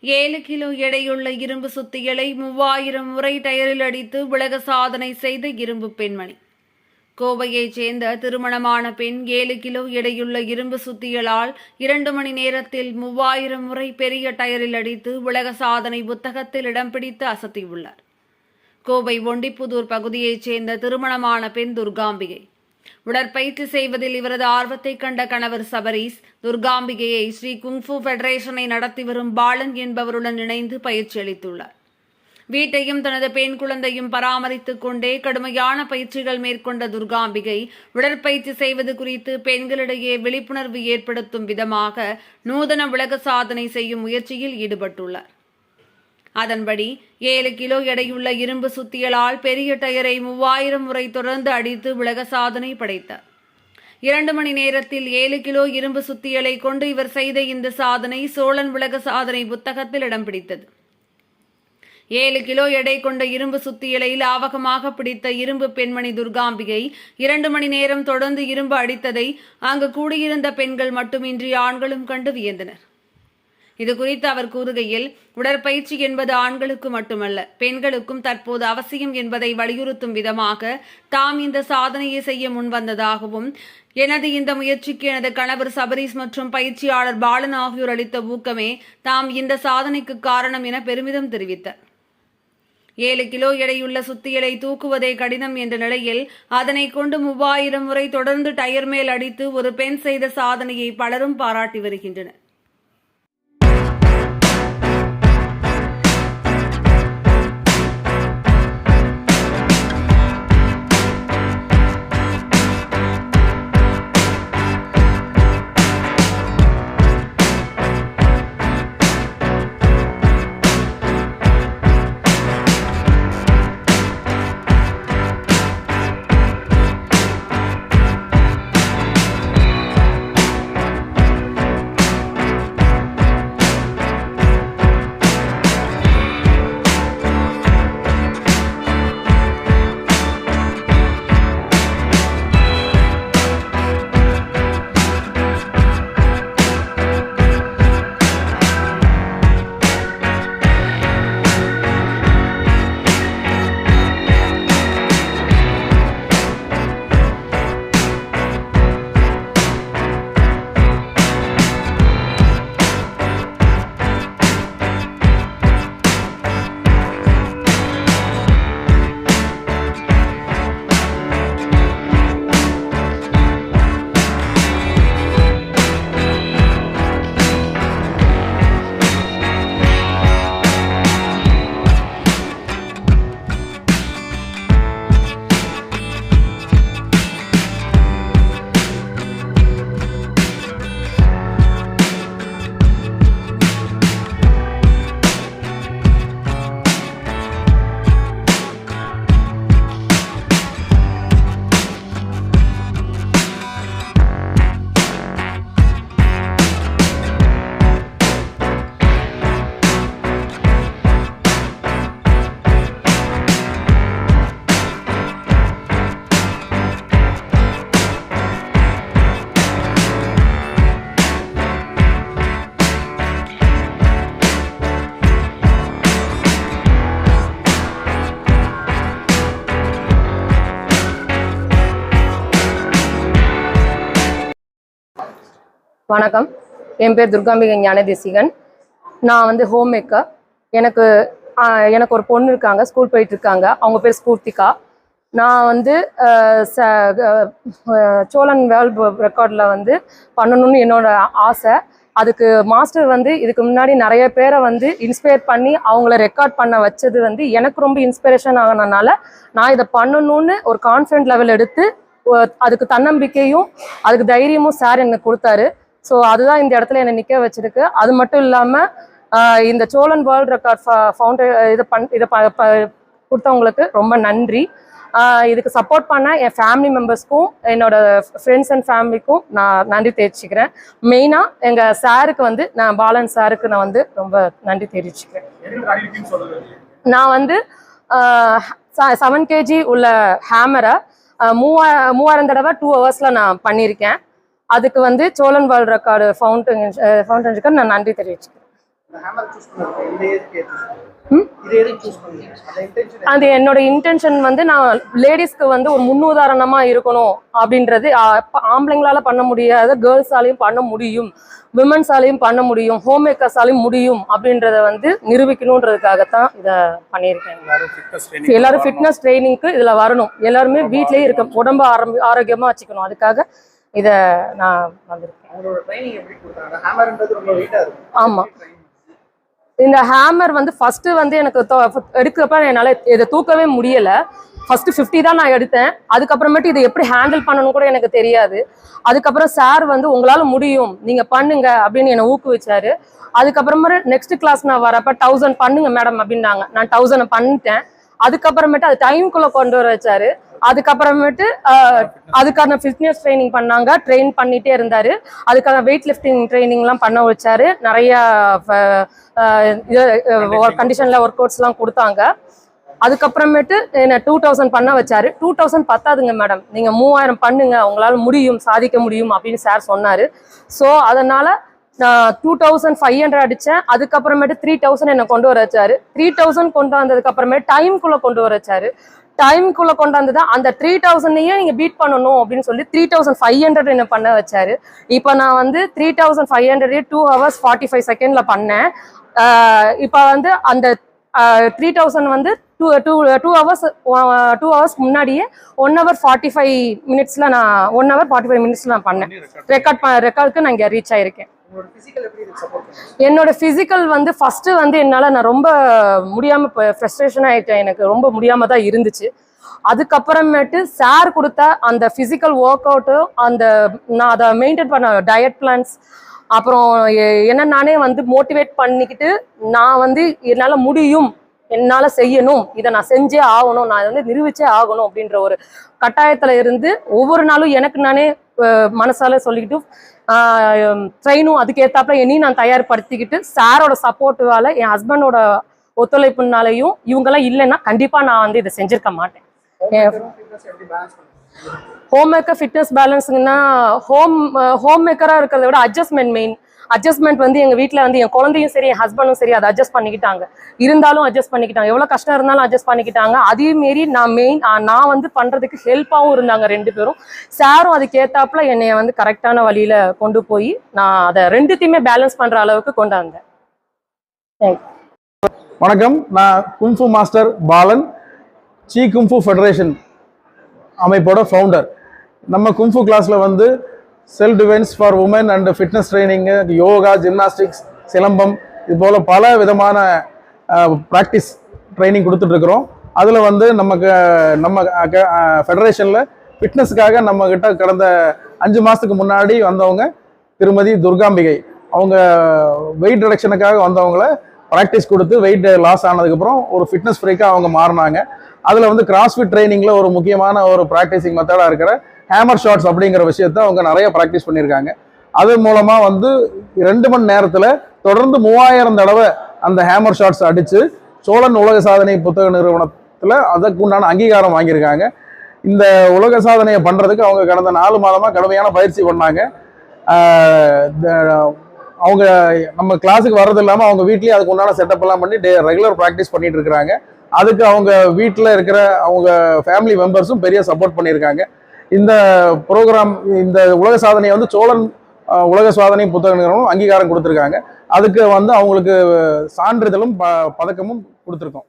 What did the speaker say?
ஏழு கிலோ எடையுள்ள இரும்பு சுத்திகளை மூவாயிரம் முறை டயரில் அடித்து உலக சாதனை செய்த இரும்பு பெண்மணி. கோவையைச் சேர்ந்த திருமணமான பெண் ஏழு கிலோ எடையுள்ள இரும்பு சுத்திகளால் இரண்டு மணி நேரத்தில் மூவாயிரம் முறை பெரிய டயரில் அடித்து உலக சாதனை புத்தகத்தில் இடம் பிடித்து அசத்தியுள்ளார். கோவை ஒண்டிப்புதூர் பகுதியைச் சேர்ந்த திருமணமான பெண் துர்காம்பிகை. உடற்பயிற்சி செய்வதில் இவரது ஆர்வத்தை கண்ட கணவர் சபரீஸ் துர்காம்பிகையை ஸ்ரீ குங்ஃபு ஃபெடரேஷனை நடத்தி வரும் பாலன் என்பவருடன் இணைந்து பயிற்சி அளித்துள்ளார். வீட்டையும் தனது பெண் குழந்தையும் பராமரித்துக் கொண்டே கடுமையான பயிற்சிகள் மேற்கொண்ட துர்காம்பிகை உடற்பயிற்சி செய்வது குறித்து பெண்களிடையே விழிப்புணர்வு ஏற்படுத்தும் விதமாக நூதன உலக சாதனை செய்யும் முயற்சியில் ஈடுபட்டுள்ளார். அதன்படி ஏழு கிலோ எடையுள்ள இரும்பு சுத்தியலால் பெரிய டயரை மூவாயிரம் முறை தொடர்ந்து அடித்து உலக சாதனை படைத்தார் இரண்டு மணி நேரத்தில் ஏழு கிலோ இரும்பு சுத்தியலை கொண்டு இவர் செய்த இந்த சாதனை சோழன் உலக சாதனை புத்தகத்தில் இடம் பிடித்தது. ஏழு கிலோ எடை கொண்ட இரும்பு சுத்தியலை லாவகமாக பிடித்த இரும்பு பெண்மணி துர்காம்பிகை இரண்டு மணி நேரம் தொடர்ந்து இரும்பு அடித்ததை அங்கு கூடியிருந்த பெண்கள் மட்டுமின்றி ஆண்களும் கண்டு வியந்தனர். இது குறித்து அவர் கூறுகையில் உடற்பயிற்சி என்பது ஆண்களுக்கு மட்டுமல்ல பெண்களுக்கும் தற்போது அவசியம் என்பதை வலியுறுத்தும் விதமாக தாம் இந்த சாதனையை செய்ய முன்வந்ததாகவும் எனது இந்த முயற்சிக்கு எனது கணவர் சபரீஸ் மற்றும் பயிற்சியாளர் பாலன் ஆகியோர் அளித்த ஊக்கமே தாம் இந்த சாதனைக்கு காரணம் என பெருமிதம் தெரிவித்தார். ஏழு கிலோ எடையுள்ள சுத்தியலை தூக்குவதே கடினம் என்ற நிலையில் அதனை கொண்டு மூவாயிரம் முறை தொடர்ந்து டயர் மேல் அடித்து ஒரு பெண் செய்த சாதனையை பலரும் பாராட்டி வருகின்றனர். வணக்கம். என் பேர் துர்காம்பிகை ஞானதேசிகன். நான் வந்து ஹோம் மேக்கர் எனக்கு எனக்கு ஒரு பொண்ணு இருக்காங்க ஸ்கூல் போயிட்டு இருக்காங்க. அவங்க பேர் ஸ்பூர்த்திகா. நான் வந்து ச- சோழன் வேர்ல்ட் ரெக்கார்டில் வந்து பண்ணணும்னு என்னோட ஆசை. அதுக்கு மாஸ்டர் வந்து இதுக்கு முன்னாடி நிறைய பேரை வந்து இன்ஸ்பயர் பண்ணி அவங்கள ரெக்கார்ட் பண்ண வச்சது வந்து எனக்கு ரொம்ப இன்ஸ்பிரேஷன் ஆகினனால நான் இதை பண்ணணும்னு ஒரு கான்ஃபிடென்ட் லெவல் எடுத்து அதுக்கு தன்னம்பிக்கையும் அதுக்கு தைரியமும் சார் எனக்கு கொடுத்தாரு. ஸோ அதுதான் இந்த இடத்துல என்னை நிற்க வச்சிருக்கு. அது மட்டும் இல்லாமல் இந்த சோழன் வேர்ல்ட் ரெக்கார்ட் ஃபவுண்டே இதை பண் இதை கொடுத்தவங்களுக்கு ரொம்ப நன்றி. இதுக்கு சப்போர்ட் பண்ண என் ஃபேமிலி மெம்பர்ஸ்க்கும் என்னோட ஃப்ரெண்ட்ஸ் அண்ட் ஃபேமிலிக்கும் நான் நன்றி தெரிவிச்சுக்கிறேன். மெயினாக எங்கள் சாருக்கு வந்து நான் பாலன் சாருக்கு நான் வந்து ரொம்ப நன்றி தெரிவிச்சுக்கிறேன். நான் வந்து செவன் கேஜி உள்ள ஹேமரை மூவா மூவாயிரம் தடவை டூ ஹவர்ஸில் நான் பண்ணியிருக்கேன். அதுக்கு வந்து சோழன் வேர்ல்ட் ரெக்கார்டு ஃபவுண்டன் ஃபவுண்டனுக்கு நான் நன்றி தெரிவிச்சுக்கிறேன். அது என்னோட இன்டென்ஷன் வந்து நான் லேடிஸ்க்கு வந்து ஒரு முன்னுதாரணமா இருக்கணும் அப்படின்றது ஆம்பளைங்களால பண்ண முடியாத கேர்ள்ஸாலையும் பண்ண முடியும் விமன்ஸாலையும் பண்ண முடியும் ஹோம் மேக்கர்ஸாலையும் முடியும் அப்படின்றத வந்து நிரூபிக்கணுன்றதுக்காகத்தான் இதை பண்ணியிருக்கேன். எல்லாரும் ஃபிட்னஸ் ட்ரைனிங்க்கு இதுல வரணும். எல்லாருமே வீட்லயே இருக்க உடம்ப ஆரம்பி ஆரோக்கியமா வச்சுக்கணும். அதுக்காக இதை நான் வந்திருக்கேன். அவங்களோட ட்ரைனிங் எப்படி கொடுத்தாங்க? ஹேமர்ன்றது ரொம்ப வெயிட்டாக இருக்கும். ஆமா. இந்த ஹேமர் வந்து ஃபர்ஸ்ட் வந்து எனக்கு எடுக்கிறப்ப என்னால் இதை தூக்கவே முடியல. ஃபர்ஸ்ட் 50 தான் நான் எடுத்தேன். அதுக்கப்புறமேட்டு இதை எப்படி ஹேண்டில் பண்ணணும் கூட எனக்கு தெரியாது. அதுக்கப்புறம் சார் வந்து உங்களால முடியும். நீங்க பண்ணுங்க அப்படின்னு என்னை ஊக்குவிச்சாரு. அதுக்கப்புறமா நெக்ஸ்ட் கிளாஸ் நான் வரப்ப தௌசண்ட் பண்ணுங்க மேடம் அப்படின்னாங்க. நான் தௌசண்ட் பண்ணிட்டேன். அதுக்கப்புறமேட்டு அது டைம்குள்ள கொண்டு வர வச்சாரு. அதுக்கப்புறமேட்டு அதுக்கான ஃபிட்னஸ் ட்ரைனிங் பண்ணாங்க. ட்ரெயின் பண்ணிட்டே இருந்தாரு. அதுக்கான வெயிட் லிஃப்டிங் ட்ரைனிங்லாம் பண்ண வச்சாரு. நிறைய கண்டிஷன்ல ஒர்க் அவுட்ஸ்லாம் கொடுத்தாங்க. அதுக்கப்புறமேட்டு என்ன டூ தௌசண்ட் பண்ண வச்சாரு. டூ தௌசண்ட் பத்தாதுங்க மேடம் நீங்க மூவாயிரம் பண்ணுங்க. உங்களால முடியும் சாதிக்க முடியும் அப்படின்னு சார் சொன்னாரு. ஸோ அதனால நான் டூ தௌசண்ட் ஃபைவ் ஹண்ட்ரட் அடிச்சேன். அதுக்கப்புறமேட்டு த்ரீ தௌசண்ட் என்ன கொண்டு வர வச்சாரு. த்ரீ தௌசண்ட் கொண்டு வந்ததுக்கு அப்புறமேட்டு டைம்குள்ள கொண்டு வர வச்சாரு. டைம்குள்ள கொண்டு வந்தது அந்த த்ரீ தௌசண்டையே நீங்க பீட் பண்ணணும் அப்படின்னு சொல்லி த்ரீ தௌசண்ட் ஃபைவ் ஹண்ட்ரட் என்ன பண்ண வச்சாரு. இப்போ நான் வந்து three thousand five hundred two hours forty five செகண்ட்ல பண்ணேன். இப்போ வந்து அந்த த்ரீ தௌசண்ட் வந்து two two two hours two hours முன்னாடியே ஒன் ஹவர் ஃபார்ட்டி ஃபைவ் மினிட்ஸில் நான் ஒன் ஹவர் ஃபார்ட்டி ஃபைவ் மினிட்ஸில் நான் பண்ணேன். ரெக்கார்ட் ரெக்கார்டுக்கு நான் இங்கே ரீச் ஆயிருக்கேன். என்னோட ஃபிசிக்கல் வந்து ஃபர்ஸ்ட் வந்து என்னால் நான் ரொம்ப முடியாமல் இப்போ ஃப்ரஸ்ட்ரேஷன் ஆகிட்டேன் எனக்கு ரொம்ப முடியாமல் தான் இருந்துச்சு. அதுக்கப்புறமேட்டு சார் கொடுத்த அந்த ஃபிசிக்கல் ஒர்க் அவுட்டு அந்த நான் அதை மெயின்டைன் பண்ண டயட் பிளான்ஸ் அப்புறம் என்ன நானே வந்து மோட்டிவேட் பண்ணிக்கிட்டு நான் வந்து என்னால் முடியும் என்னால் செய்யணும் இதை நான் செஞ்சே ஆகணும் நான் வந்து நிரூபிச்சே ஆகணும் அப்படின்ற ஒரு கட்டாயத்தில் இருந்து ஒவ்வொரு நாளும் எனக்கு நானே மனசால சொல்லிக்கிட்டு ட்ரெயினும் அதுக்கேற்றாப்புல என்னையும் நான் தயார்படுத்திக்கிட்டு சாரோட சப்போர்ட்டுவால என் ஹஸ்பண்டோட ஒத்துழைப்புனாலையும் இவங்கெல்லாம் இல்லைன்னா கண்டிப்பாக நான் வந்து இதை செஞ்சிருக்க மாட்டேன். ஹோம் மேக்கர் ஃபிட்னஸ் பேலன்ஸுங்கன்னா ஹோம் ஹோம் மேக்கராக இருக்கிறத விட அட்ஜஸ்ட்மெண்ட் மெயின் அட்ஜஸ்ட்மெண்ட் வந்து எங்கள் வீட்டில் வந்து என் குழந்தையும் சரி என் ஹஸ்பண்டும் சரி அதை அட்ஜஸ்ட் பண்ணிக்கிட்டாங்க. இருந்தாலும் அட்ஜஸ்ட் பண்ணிக்கிட்டாங்க. எவ்வளோ கஷ்டம் இருந்தாலும் அட்ஜஸ்ட் பண்ணிக்கிட்டாங்க. அதே மாரி நான் மெயின் நான் வந்து பண்ணுறதுக்கு ஹெல்ப்பாகவும் இருந்தாங்க ரெண்டு பேரும். சாரும் அதுக்கேற்றாப்புல என்னை வந்து கரெக்டான வழியில் கொண்டு போய் நான் அதை ரெண்டுத்தையுமே பேலன்ஸ் பண்ணுற அளவுக்கு கொண்டு வந்தேன் வணக்கம். நான் kung fu master Balan C kung fu federation அமைப்போட ஃபவுண்டர் நம்ம கும்ஃபு கிளாஸில் வந்து self defence for women and fitness training yoga gymnastics silambam இது போல் பல விதமான ப்ராக்டிஸ் ட்ரைனிங் கொடுத்துட்ருக்குறோம் அதில் வந்து நமக்கு நம்ம ஃபெடரேஷனில் ஃபிட்னஸுக்காக நம்மக்கிட்ட கடந்த அஞ்சு மாதத்துக்கு முன்னாடி வந்தவங்க திருமதி துர்காம்பிகை. அவங்க வெயிட் ரிடக்ஷனுக்காக வந்தவங்கள ப்ராக்டிஸ் கொடுத்து வெயிட் லாஸ் ஆனதுக்கப்புறம் ஒரு ஃபிட்னஸ் ஃப்ரீக்காக அவங்க மாறினாங்க. அதில் வந்து கிராஸ்ஃபிட் ட்ரைனிங்கில் ஒரு முக்கியமான ஒரு ப்ராக்டிஸிங் மெத்தடாக இருக்கிற ஹேமர் ஷாட்ஸ் அப்படிங்கிற விஷயத்த அவங்க நிறைய ப்ராக்டிஸ் பண்ணியிருக்காங்க. அது மூலமாக வந்து ரெண்டு மணி நேரத்தில் தொடர்ந்து மூவாயிரம் தடவை அந்த ஹேமர் ஷாட்ஸ் அடித்து சோழன் உலக சாதனை புத்தக நிறுவனத்தில் அதற்கு உண்டான அங்கீகாரம் வாங்கியிருக்காங்க. இந்த உலக சாதனையை பண்ணுறதுக்கு அவங்க கடந்த நாலு மாதமாக கடுமையான பயிற்சி பண்ணாங்க. அவங்க நம்ம கிளாஸுக்கு வர்றது இல்லாமல் அவங்க வீட்லேயே அதுக்கு உண்டான செட்டப் எல்லாம் பண்ணி டே ரெகுலர் ப்ராக்டிஸ் பண்ணிட்டு இருக்கிறாங்க அதுக்கு அவங்க வீட்டில் இருக்கிற அவங்க ஃபேமிலி மெம்பர்ஸும் பெரிய சப்போர்ட் பண்ணியிருக்காங்க. இந்த ப்ரோக்ராம் இந்த உலக சாதனையை வந்து சோழன் உலக சாதனை புத்தக நிறுவனம் அங்கீகாரம் கொடுத்துருக்காங்க. அதுக்கு வந்து அவங்களுக்கு சான்றிதழும் ப பதக்கமும் கொடுத்துருக்கோம்.